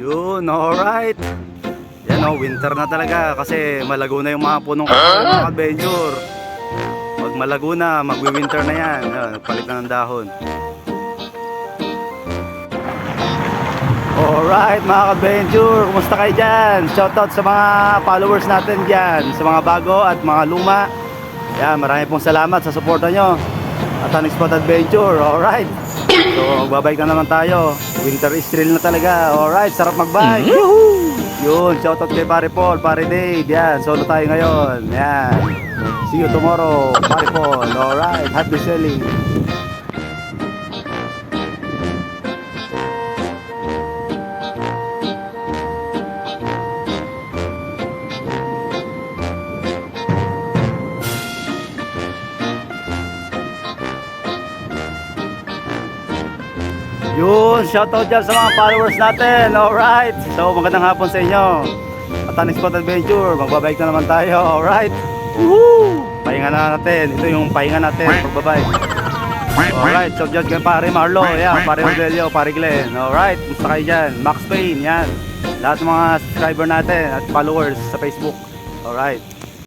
Yun, alright. Yan o, winter na talaga kasi malago na yung mga punong mga adventure. Pag malago na, magwi-winter na yan. Yan, palit na ng dahon. Alright mga ka-adventure, kumusta kayo dyan? Shoutout sa mga followers natin dyan, sa mga bago at mga luma. Yan, marami pong salamat sa suporta nyo. At Unexplored Adventure, alright. So, magbabike na naman tayo. Winter is thrill na talaga. Alright, sarap magbike. Yuhuu! Yun, shoutout kay Pare Paul, Pare Dave. Yan, solo tayo ngayon. Yan. See you tomorrow, Pare Paul. Alright, happy selling. Yun, shoutout dyan sa mga followers natin. Alright. So, magandang hapon sa inyo. At Unexplored Adventure, magbabike na naman tayo. Alright. Woohoo! Pahinga na natin. Ito yung pahinga natin, pagbabike. Alright, so dyan kay pare Marlo, yan, pare Rodelio, pare Glenn. Alright, musta kayo dyan? Max Payne, yan. Lahat ng mga subscriber natin at followers sa Facebook. Alright.